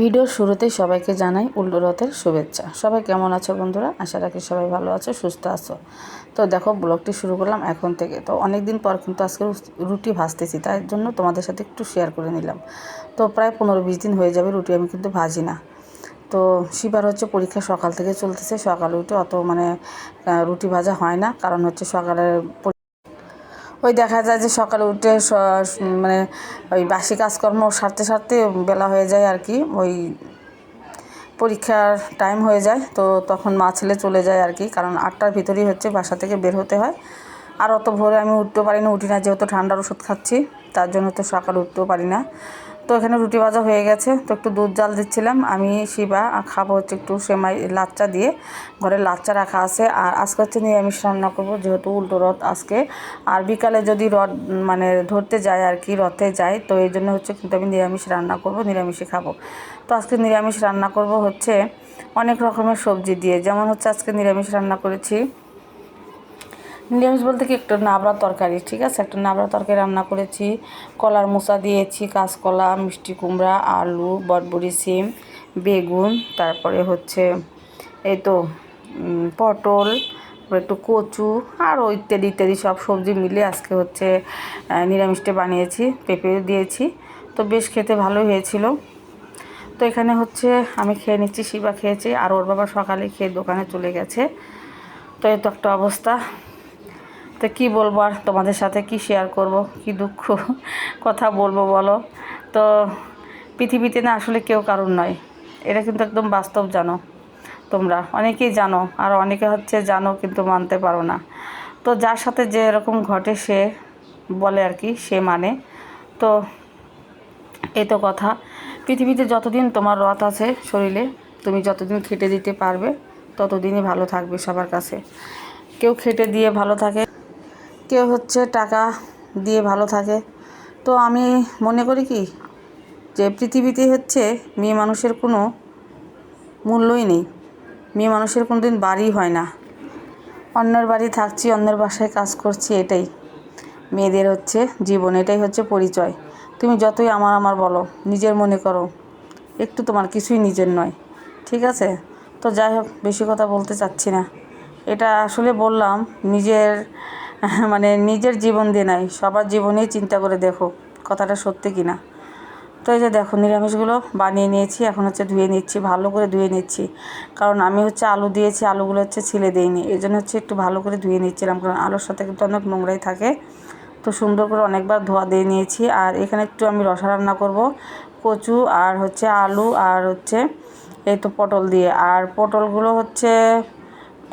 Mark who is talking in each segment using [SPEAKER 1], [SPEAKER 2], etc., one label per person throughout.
[SPEAKER 1] ভিডিওর শুরুতেই সবাইকে জানাই উল্টো রথের শুভেচ্ছা। সবাই কেমন আছো বন্ধুরা? আশা রাখি সবাই ভালো আছো, সুস্থ আছো। তো দেখো, ব্লগটি শুরু করলাম এখন থেকে। তো অনেক দিন পর কিন্তু আজকে রুটি ভাজতেছি, তাই জন্য তোমাদের সাথে একটু শেয়ার করে নিলাম। তো প্রায় পনেরো বিশ দিন হয়ে যাবে রুটি আমি কিন্তু ভাজি না। তো শিবার হচ্ছে পরীক্ষা সকাল থেকে চলতেছে, সকালে উঠে অত মানে রুটি ভাজা হয় না। কারণ হচ্ছে সকালে ওই দেখা যায় যে সকালে উঠে মানে ওই বাসি কাজকর্ম সারতে সারতে বেলা হয়ে যায় আর কি, ওই পরীক্ষার টাইম হয়ে যায়, তো তখন মা ছেলে চলে যায় আর কি, কারণ আটটার ভিতরেই হচ্ছে বাসা থেকে বের হতে হয়। আর অত ভোরে আমি উঠতে পারি না উঠি না, যেহেতু ঠান্ডার ওষুধ খাচ্ছি। তার জন্য তো সকালে উঠতেও পারি না। তো এখানে রুটি ভাজা হয়ে গেছে। তো একটু দুধ জাল দিচ্ছিলাম। আমি, শিবা খাব হচ্ছে একটু সেমাই, লাচ্চা দিয়ে। ঘরে লাচ্চা রাখা আছে। আর আজকে হচ্ছে নিরামিষ রান্না করব, যেহেতু উল্টো রথ আজকে। আর বিকালে যদি রথ মানে ধরতে যায় আর কি, রথে যায়, তো এই জন্য হচ্ছে কিন্তু আমি নিরামিষ রান্না করব, নিরামিষই খাব। তো আজকে নিরামিষ রান্না করব হচ্ছে অনেক রকমের সবজি দিয়ে। যেমন হচ্ছে আজকে নিরামিষ রান্না করেছি নিরামিষ বলতে কি একটু নাবড়া তরকারি, ঠিক আছে? একটা নাবড়া তরকারি রান্না করেছি। কলার মোচা দিয়েছি, কাঁচকলা, মিষ্টি কুমড়া, আলু, বটবড়ি, সিম, বেগুন, তারপরে হচ্ছে এই তো পটল একটু কচু আরও ইত্যাদি ইত্যাদি সব সবজি মিলে আজকে হচ্ছে নিরামিষটা বানিয়েছি, পেঁপে দিয়েছি। তো বেশ খেতে ভালো হয়েছিল। তো এখানে হচ্ছে আমি খেয়ে নিচ্ছি, শিবা খেয়েছি, আর ওর বাবা সকালে খেয়ে দোকানে চলে গেছে। তো এই তো একটা অবস্থা। তো কী বলব আর তোমাদের সাথে কি শেয়ার করব? কি দুঃখ? কথা বলব বলো? তো পৃথিবীতে না আসলে কেউ কারণ নয়। এটা কিন্তু একদম বাস্তব জানো তোমরা। অনেকেই জানো আর অনেকে হচ্ছে জানো কিন্তু মানতে পারো না। তো যার সাথে যে এরকম ঘটে সে বলে আর কি, সে মানে। তো এই তো কথা। পৃথিবীতে যতদিন তোমার রথ আছে শরীরে, তুমি যতদিন খেটে দিতে পারবে, ততদিনই ভালো থাকবে সবার কাছে। কেউ খেটে দিয়ে ভালো থাকে কেউ হচ্ছে টাকা দিয়ে ভালো থাকে। তো আমি মনে করি কি, যে পৃথিবীতে হচ্ছে মেয়ে মানুষের কোনো মূল্যই নেই। মেয়ে মানুষের কোনো দিন বাড়ি হয় না। অন্যের বাড়ি থাকছি, অন্যের বাসায় কাজ করছি, এটাই। মেয়েদের হচ্ছে জীবন, এটাই হচ্ছে পরিচয়। তুমি যতই আমার আমার বলো, নিজের মনে করো। একটু তোমার কিছুই নিজের নয়, ঠিক আছে? তো যাই হোক, বেশি কথা বলতে চাচ্ছি না। এটা আসলে বললাম, নিজের মানে নিজের জীবন দিয়ে নাই, সবার জীবনেই চিন্তা করে দেখো কথাটা সত্যি কি না তো এই যে দেখো নিরামিষগুলো বানিয়ে নিয়েছি, এখন হচ্ছে ধুয়ে নিচ্ছি, ভালো করে ধুয়ে নিচ্ছি। কারণ আমি হচ্ছে আলু দিয়েছি, আলুগুলো হচ্ছে ছিলে দিইনি এই জন্য হচ্ছে একটু ভালো করে ধুয়ে নিচ্ছিলাম, কারণ আলুর সাথে কিন্তু অনেক নোংরাই থাকে। তো সুন্দর করে অনেকবার ধোয়া দিয়ে নিয়েছি, আর এখানে একটু আমি রসা রান্না করব, কচু আর হচ্ছে আলু আর হচ্ছে এই তো পটল দিয়ে। আর পটলগুলো হচ্ছে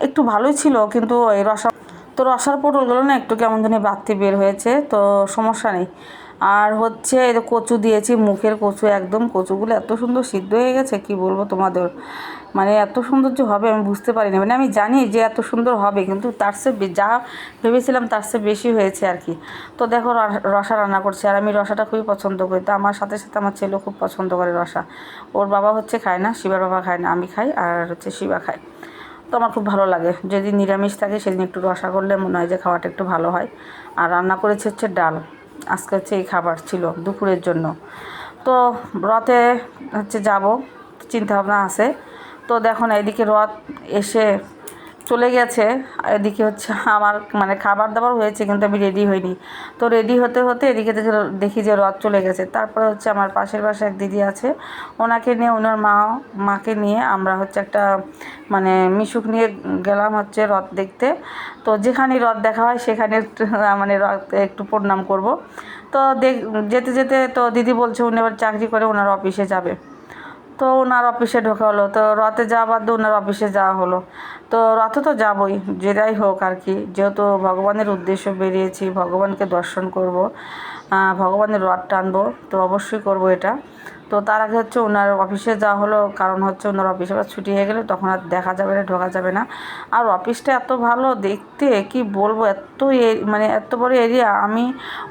[SPEAKER 1] একটু ভালোই ছিল, কিন্তু এই রসা তো রসার পটলগুলো না একটু কেমন জানি বাড়তি বের হয়েছে, তো সমস্যা নেই। আর হচ্ছে কচু দিয়েছি, মুখের কচু, একদম কচুগুলো এত সুন্দর সিদ্ধ হয়ে গেছে, কি বলব তোমাদের? মানে এত সুন্দর যে হবে আমি বুঝতে পারিনি। মানে আমি জানি যে এত সুন্দর হবে, কিন্তু তার চেয়ে বে- যা ভেবেছিলাম তার চেয়ে বেশি হয়েছে আর কি। তো দেখো রসা রান্না করছি, আর আমি রসাটা খুবই পছন্দ করি। তো আমার সাথে সাথে আমার ছেলেও খুব পছন্দ করে রসা। ওর বাবা হচ্ছে খায় না, শিবার বাবা খায় না, আমি খাই, আর হচ্ছে শিবা খায়। তো আমার খুব ভালো লাগে। যদি নিরামিষ থাকে সেদিন একটু রসা করলে মনে হয় যে খাওয়াটা একটু ভালো হয়। আর রান্না করেছে হচ্ছে ডাল। আজকে হচ্ছে এই খাবার ছিল দুপুরের জন্য। তো রথে হচ্ছে যাব, চিন্তাভাবনা আছে। তো দেখো এইদিকে রথ এসে চলে গেছে। এদিকে হচ্ছে আমার মানে খাবার দাবার হয়েছে কিন্তু আমি রেডি হইনি। তো রেডি হতে হতে এদিকে দেখে দেখি যে রথ চলে গেছে। তারপরে হচ্ছে আমার পাশের বাসায় এক দিদি আছে। ওনাকে নিয়ে ওনার মা, মাকে নিয়ে আমরা হচ্ছে একটা মানে মিশুক নিয়ে গেলাম হচ্ছে রথ দেখতে। তো যেখানেই রথ দেখা হয় সেখানে মানে রথ একটু প্রণাম করব। তো দেখ, যেতে যেতে তো দিদি বলছে উনি এবার চাকরি করে ওনার অফিসে যাবে। তো ওনার অফিসে ঢোকা হলো। তো রথে যাওয়া বাদ দিয়ে ওনার অফিসে যাওয়া হলো। তো রথে তো যাবই যেটাই হোক আর কি। যেহেতু ভগবানের উদ্দেশ্য বেরিয়েছি, ভগবানকে দর্শন করব ভগবানের রথ টানবো, তো অবশ্যই করব এটা। তো তার আগে হচ্ছে ওনার অফিসে যাওয়া হলো, কারণ হচ্ছে ওনার অফিসে আবার ছুটি হয়ে গেলে তখন আর দেখা যাবে না, ঢোকা যাবে না। আর অফিসটা এত ভালো দেখতে, কি বলব, এত মানে এত বড় এরিয়া। আমি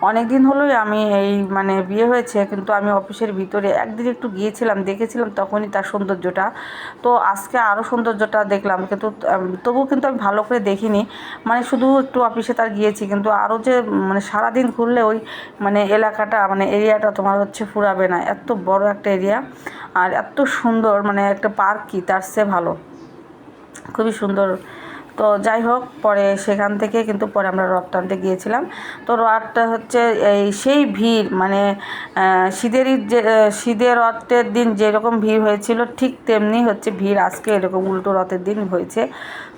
[SPEAKER 1] অনেক দিন হলোই আমি এই মানে বিয়ে হয়েছে, কিন্তু আমি অফিসের ভিতরে একদিন একটু গিয়েছিলাম, দেখেছিলাম তখনই তার সৌন্দর্যটা। তো আজকে আরও সৌন্দর্যটা দেখলাম, কিন্তু তবুও কিন্তু আমি ভালো করে দেখিনি। মানে শুধু একটু অফিসে তার গিয়েছি, কিন্তু আরও যে মানে সারাদিন ঘুরলে ওই মানে এলাকাটা মানে এরিয়াটা তোমার হচ্ছে ফুরাবে না, এত বড় একটা এরিয়া আর এত সুন্দর মানে একটা পার্ক কি তার চেয়ে ভালো। খুবই সুন্দর তো যাই হোক পরে সেখান থেকে কিন্তু পরে আমরা রথ টানতে গিয়েছিলাম। তো রথটা হচ্ছে এই সেই ভিড় মানে আহ, শীতেরই যে শীতের রথের দিন যেরকম ভিড় হয়েছিল ঠিক তেমনি হচ্ছে ভিড় আজকে এরকম উল্টো রথের দিন হয়েছে।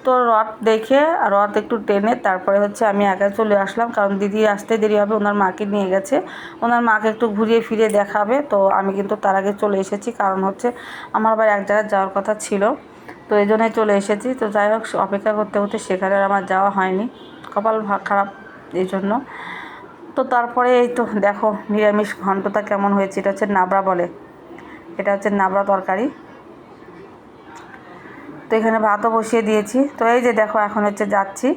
[SPEAKER 1] তো রথ দেখে রথ একটু টেনে তারপরে হচ্ছে আমি একা চলে আসলাম কারণ দিদি আসতে দেরি হবে ওনার মাকে নিয়ে গেছে। ওনার মাকে একটু ঘুরিয়ে ফিরিয়ে দেখাবে তো আমি কিন্তু তার আগে চলে এসেছি কারণ হচ্ছে আমার আবার এক জায়গায় যাওয়ার কথা ছিল। তো এই জন্যই চলে এসেছি। তো যাই হোক, অপেক্ষা করতে করতে সেখানে আমার যাওয়া হয়নি। কপাল খারাপ এই জন্য। তো তারপরে এই তো দেখো, নিরামিষ ঘন্টটা কেমন হয়েছে, এটা হচ্ছে নাবড়া বলে। এটা হচ্ছে নাবড়া তরকারি। তো এখানে ভাতও বসিয়ে দিয়েছি। তো এই যে দেখো, এখন হচ্ছে যাচ্ছি।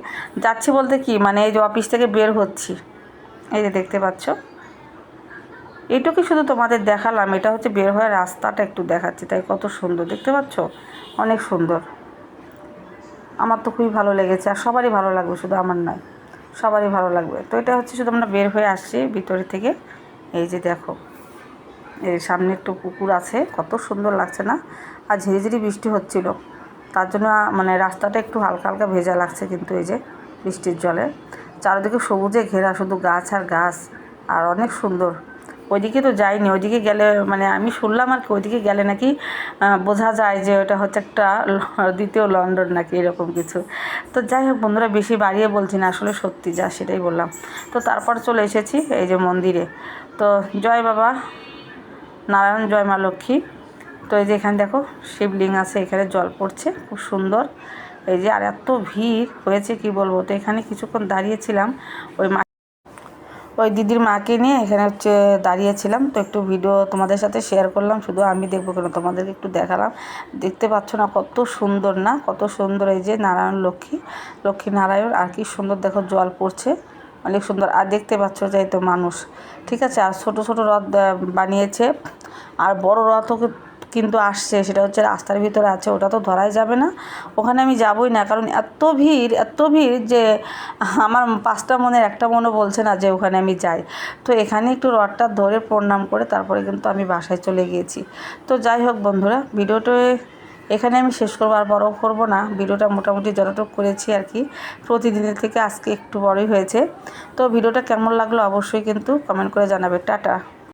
[SPEAKER 1] যাচ্ছি বলতে কি মানে এই যে অফিস থেকে বের হচ্ছি। এই যে দেখতে পাচ্ছ। এইটুকু শুধু তোমাদের দেখালাম, এটা হচ্ছে বের হওয়ার রাস্তাটা একটু দেখাচ্ছি, তাই কত সুন্দর, দেখতে পাচ্ছ? অনেক সুন্দর। আমার তো খুবই ভালো লেগেছে, আর সবারই ভালো লাগবে, শুধু আমার নয়, সবারই ভালো লাগবে। তো এটা হচ্ছে শুধু আমরা বের হয়ে আসছি ভিতরে থেকে, এই যে দেখো এই সামনে একটু পুকুর আছে, কত সুন্দর লাগছে না? আর ঝিরিঝিরি বৃষ্টি হচ্ছিল, তার জন্য মানে রাস্তাটা একটু হালকা হালকা ভেজা লাগছে কিন্তু এই যে বৃষ্টির জলে। চারিদিকে সবুজে ঘেরা, শুধু গাছ আর গাছ, আর অনেক সুন্দর। ওইদিকে তো যাইনি, ওইদিকে গেলে মানে আমি শুনলাম আর কি, ওইদিকে গেলে নাকি বোঝা যায় যে ওটা হচ্ছে একটা দ্বিতীয় লন্ডন নাকি এরকম কিছু। তো যাই হোক বন্ধুরা, বেশি বাড়িয়ে বলছি না, আসলে সত্যি যা সেটাই বললাম। তো তারপর চলে এসেছি এই যে মন্দিরে। তো জয় বাবা, নারায়ণ জয় মা লক্ষ্মী। তো এই যে এখানে দেখো শিবলিং আছে, এখানে জল পড়ছে, খুব সুন্দর। এই যে আর এত ভিড়, হয়েছে কি বলব? তো এখানে কিছুক্ষণ দাঁড়িয়েছিলাম, ওই ওই দিদির মাকে নিয়ে এখানে হচ্ছে দাঁড়িয়েছিলাম তো একটু ভিডিও তোমাদের সাথে শেয়ার করলাম। শুধু আমি দেখব কেন? তোমাদেরকে একটু দেখালাম। দেখতে পাচ্ছ না কত সুন্দর না? কত সুন্দর এই যে নারায়ণ লক্ষ্মী লক্ষ্মী নারায়ণ। আর কি সুন্দর দেখো জল পড়ছে। অনেক সুন্দর। আর দেখতে পাচ্ছ যে তো মানুষ। ঠিক আছে? আর ছোট ছোট রথ বানিয়েছে। আর বড় রথও কিন্তু আসছে, সেটা হচ্ছে রাস্তার ভিতরে আছে, ওটা তো ধরাই যাবে না। ওখানে আমি যাবই না, কারণ এত ভিড় এত ভিড় যে আমার পাঁচটা মনের একটা মনে বলছে না যে ওখানে আমি যাই। তো এখানে একটু রডটা ধরে প্রণাম করে তারপরে কিন্তু আমি বাসায় চলে গিয়েছি। তো যাই হোক বন্ধুরা, ভিডিওটা এখানে আমি শেষ করব, আর বড় করব না। ভিডিওটা মোটামুটি যতটুকু করেছি আর কি, প্রতিদিনের থেকে আজকে একটু বড়ই হয়েছে। তো ভিডিওটা কেমন লাগল অবশ্যই কিন্তু কমেন্ট করে জানাবে। টাটা।